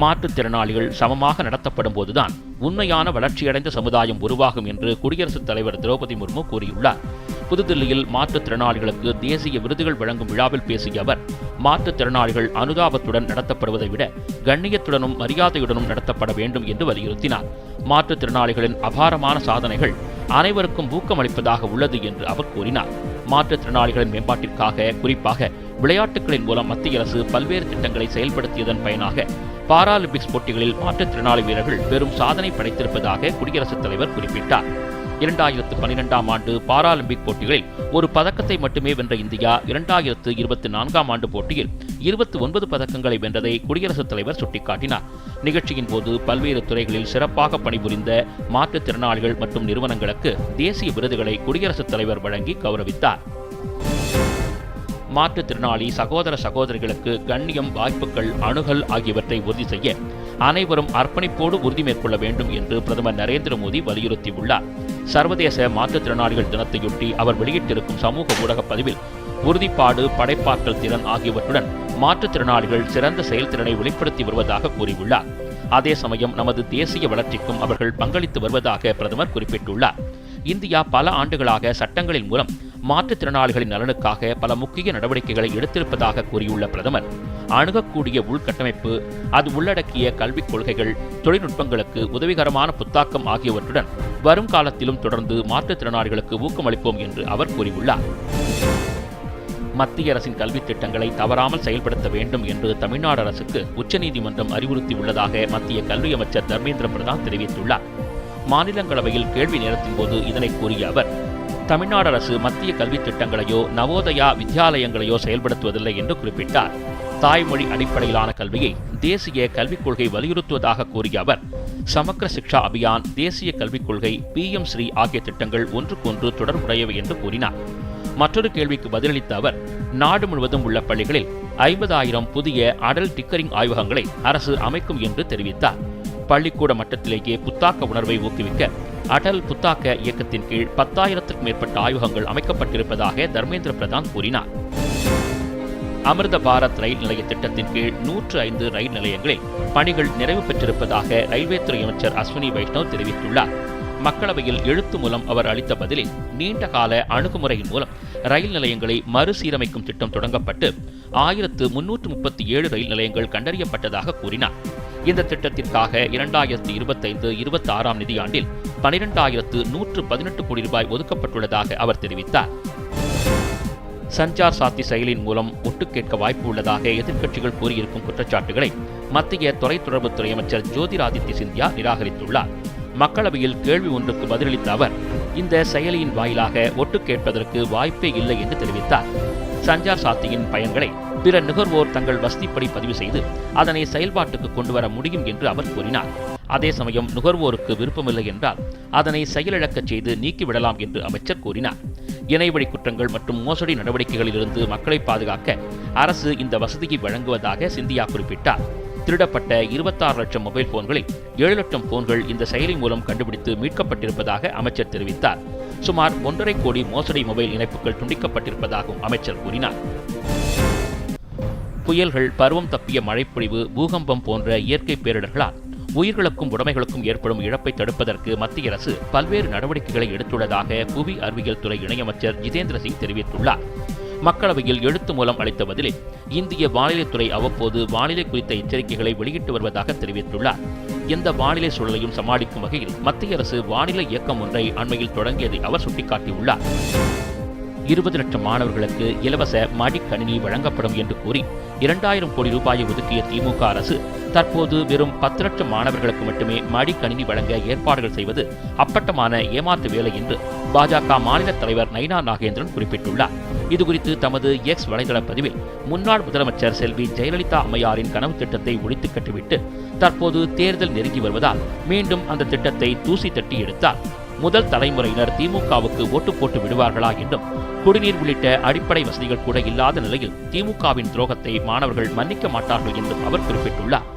மாற்றுத்திறனாளிகள் சமமாக நடத்தப்படும் போதுதான் உண்மையான வளர்ச்சியடைந்த சமுதாயம் உருவாகும் என்று குடியரசுத் தலைவர் திரௌபதி முர்மு கூறியுள்ளார். புதுதில்லியில் மாற்றுத்திறனாளிகளுக்கு தேசிய விருதுகள் வழங்கும் விழாவில் பேசிய அவர் மாற்றுத்திறனாளிகள் அனுதாபத்துடன் நடத்தப்படுவதை விட கண்ணியத்துடனும் மரியாதையுடனும் நடத்தப்பட வேண்டும் என்று வலியுறுத்தினார். மாற்றுத்திறனாளிகளின் அபாரமான சாதனைகள் அனைவருக்கும் ஊக்கமளிப்பதாக உள்ளது என்று அவர் கூறினார். மாற்றுத்திறனாளிகளின் மேம்பாட்டிற்காக குறிப்பாக விளையாட்டுகளின் மூலம் மத்திய அரசு பல்வேறு திட்டங்களை செயல்படுத்தியதன் பயனாக பாராலிம்பிக்ஸ் போட்டிகளில் மாற்றுத்திறனாளி வீரர்கள் பெரும் சாதனை படைத்திருப்பதாக குடியரசுத் தலைவர் குறிப்பிட்டார். இரண்டாயிரத்து பன்னிரெண்டாம் ஆண்டு பாராலிம்பிக் போட்டிகளில் ஒரு பதக்கத்தை மட்டுமே வென்ற இந்தியா இரண்டாயிரத்து இருபத்தி நான்காம் ஆண்டு போட்டியில் இருபத்தி ஒன்பது பதக்கங்களை வென்றதை குடியரசுத் தலைவர் சுட்டிக்காட்டினார். நிகழ்ச்சியின் போது பல்வேறு துறைகளில் சிறப்பாக பணிபுரிந்த மாற்றுத்திறனாளிகள் மற்றும் நிறுவனங்களுக்கு தேசிய விருதுகளை குடியரசுத் தலைவர் வழங்கி கௌரவித்தார். மாற்றுத்திறனாளி சகோதர சகோதரிகளுக்கு கண்ணியம் வாய்ப்புகள் அணுகல் ஆகியவற்றை உறுதி செய்ய அனைவரும் அர்ப்பணிப்போடு உறுதி மேற்கொள்ள வேண்டும் என்று பிரதமர் நரேந்திர மோடி வலியுறுத்தியுள்ளார். சர்வதேச மாற்றுத்திறனாளிகள் தினத்தையொட்டி அவர் வெளியிட்டிருக்கும் சமூக ஊடக பதிவில் உறுதிப்பாடு படைப்பாற்றல் திறன் ஆகியவற்றுடன் மாற்றுத்திறனாளிகள் சிறந்த செயல்திறனை வெளிப்படுத்தி வருவதாக கூறியுள்ளார். அதே சமயம் நமது தேசிய வளர்ச்சிக்கும் அவர்கள் பங்களித்து வருவதாக பிரதமர் குறிப்பிட்டுள்ளார். இந்தியா பல ஆண்டுகளாக சட்டங்களின் மூலம் மாற்றுத்திறனாளிகளின் நலனுக்காக பல முக்கிய நடவடிக்கைகளை எடுத்திருப்பதாக கூறியுள்ள பிரதமர் அணுகக்கூடிய உள்கட்டமைப்பு அது உள்ளடக்கிய கல்விக் கொள்கைகள் தொழில்நுட்பங்களுக்கு உதவிகரமான புத்தாக்கம் ஆகியவற்றுடன் வரும் காலத்திலும் தொடர்ந்து மாற்றுத்திறனாளிகளுக்கு ஊக்கமளிப்போம் என்று அவர் கூறியுள்ளார். மத்திய அரசின் கல்வித் திட்டங்களை தவறாமல் செயல்படுத்த வேண்டும் என்று தமிழ்நாடு அரசுக்கு உச்சநீதிமன்றம் அறிவுறுத்தியுள்ளதாக மத்திய கல்வி அமைச்சர் தர்மேந்திர பிரதான் தெரிவித்துள்ளார். மாநிலங்களவையில் கேள்வி நேரத்தின் போது இதனை கூறிய அவர் தமிழ்நாடு அரசு மத்திய கல்வித் திட்டங்களையோ நவோதயா வித்யாலயங்களையோ செயல்படுத்துவதில்லை என்று குறிப்பிட்டார். தாய்மொழி அடிப்படையிலான கல்வியை தேசிய கல்விக் கொள்கை வலியுறுத்துவதாக கூறிய அவர் சமக்கர சிக்ஷா அபியான் தேசிய கல்விக் கொள்கை பி எம் ஸ்ரீ ஆகிய திட்டங்கள் ஒன்றுக்கொன்று தொடர்புடையவை என்று கூறினார். மற்றொரு கேள்விக்கு பதிலளித்த அவர் நாடு முழுவதும் உள்ள பள்ளிகளில் ஐம்பதாயிரம் புதிய அடல் டிக்கரிங் ஆய்வகங்களை அரசு அமைக்கும் என்று தெரிவித்தார். பள்ளிக்கூட மட்டத்திலேயே புத்தாக்க உணர்வை ஊக்குவிக்க அடல் புத்தாக்க இயக்கத்தின் கீழ் பத்தாயிரத்திற்கும் மேற்பட்ட ஆய்வகங்கள் அமைக்கப்பட்டிருப்பதாக தர்மேந்திர பிரதான் கூறினார். அமிர்த பாரத் ரயில் நிலைய திட்டத்தின் கீழ் நூற்று ஐந்து ரயில் நிலையங்களில் பணிகள் நிறைவு பெற்றிருப்பதாக ரயில்வே துறை அமைச்சர் அஸ்வினி வைஷ்ணவ் தெரிவித்துள்ளார். மக்களவையில் எழுத்து மூலம் அவர் அளித்த பதிலில் நீண்ட கால அணுகுமுறையின் மூலம் ரயில் நிலையங்களை மறுசீரமைக்கும் திட்டம் தொடங்கப்பட்டு ஆயிரத்து முன்னூற்று முப்பத்தி ஏழு ரயில் நிலையங்கள் கண்டறியப்பட்டதாக கூறினார். இந்த திட்டத்திற்காக இரண்டாயிரத்து இருபத்தைந்து இருபத்தி ஆறாம் நிதியாண்டில் பனிரெண்டாயிரத்து நூற்று பதினெட்டு கோடி ரூபாய் ஒதுக்கப்பட்டுள்ளதாக அவர் தெரிவித்தார். சஞ்சார் சாத்தி செயலின் மூலம் ஒட்டு கேட்க வாய்ப்பு உள்ளதாக எதிர்க்கட்சிகள் கூறியிருக்கும் குற்றச்சாட்டுகளை மத்திய தொலைத்தொடர்புத்துறை அமைச்சர் ஜோதிராதித்ய சிந்தியா நிராகரித்துள்ளார். மக்களவையில் கேள்வி ஒன்றுக்கு பதிலளித்த அவர் இந்த செயலியின் வாயிலாக ஒட்டு கேட்பதற்கு வாய்ப்பே இல்லை என்று தெரிவித்தார். சஞ்சார் சாத்தியின் பயன்களை பிற நுகர்வோர் தங்கள் வசதிப்படி பதிவு செய்து அதனை செயல்பாட்டுக்கு கொண்டு வர முடியும் என்று அவர் கூறினார். அதே சமயம் நுகர்வோருக்கு விருப்பமில்லை என்றால் அதனை செயலிழக்கச் செய்து நீக்கிவிடலாம் என்று அமைச்சர் கூறினார். இணையவழி குற்றங்கள் மற்றும் மோசடி நடவடிக்கைகளிலிருந்து மக்களை பாதுகாக்க அரசு இந்த வசதியை வழங்குவதாக சிந்தியா குறிப்பிட்டார். திருடப்பட்ட இருபத்தாறு லட்சம் மொபைல் போன்களில் ஏழு லட்சம் போன்கள் இந்த செயலி மூலம் கண்டுபிடித்து மீட்கப்பட்டிருப்பதாக அமைச்சர் தெரிவித்தார். சுமார் ஒன்றரை கோடி மோசடி மொபைல் இணைப்புகள் துண்டிக்கப்பட்டிருப்பதாகவும் அமைச்சர் கூறினார். புயல்கள் பருவம் தப்பிய மழைப்பொழிவு பூகம்பம் போன்ற இயற்கை பேரிடர்களால் உயிர்களுக்கும் உடைமைகளுக்கும் ஏற்படும் இழப்பை தடுப்பதற்கு மத்திய அரசு பல்வேறு நடவடிக்கைகளை எடுத்துள்ளதாக புவி அறிவியல் துறை இணையமைச்சர் ஜிதேந்திர சிங் தெரிவித்துள்ளார். மக்களவையில் எழுத்து மூலம் அளித்த பதிலில் இந்திய வானிலைத்துறை அவ்வப்போது வானிலை குறித்த எச்சரிக்கைகளை வெளியிட்டு வருவதாக தெரிவித்துள்ளார். எந்த வானிலை சூழலையும் சமாளிக்கும் வகையில் மத்திய அரசு வானிலை இயக்கம் ஒன்றை அண்மையில் தொடங்கியதை அவர் சுட்டிக்காட்டியுள்ளார். இருபது லட்சம் மாணவர்களுக்கு இலவச மடிக்கணினி வழங்கப்படும் என்று கூறி இரண்டாயிரம் கோடி ரூபாயை ஒதுக்கிய திமுக அரசு தற்போது வெறும் பத்து லட்சம் மாணவர்களுக்கு மட்டுமே மடிக்கணினி வழங்க ஏற்பாடுகள் செய்வது அப்பட்டமான ஏமாற்று வேலை என்று பாஜக மாநில தலைவர் நைனா நாகேந்திரன் குறிப்பிட்டுள்ளார். இதுகுறித்து தமது எக்ஸ் வலைதள பதிவில் முன்னாள் முதலமைச்சர் செல்வி ஜெயலலிதா அம்மையாரின் கனவு திட்டத்தை ஒழித்து கட்டிவிட்டு தற்போது தேர்தல் நெருங்கி வருவதால் மீண்டும் அந்த திட்டத்தை தூசி தட்டி எடுத்தார். முதல் தலைமுறையினர் திமுகவுக்கு ஓட்டு போட்டு விடுவார்களா என்றும் குடிநீர் உள்ளிட்ட அடிப்படை வசதிகள் கூட இல்லாத நிலையில் திமுகவின் துரோகத்தை மாணவர்கள் மன்னிக்க மாட்டார்கள் என்றும் அவர் குறிப்பிட்டுள்ளார்.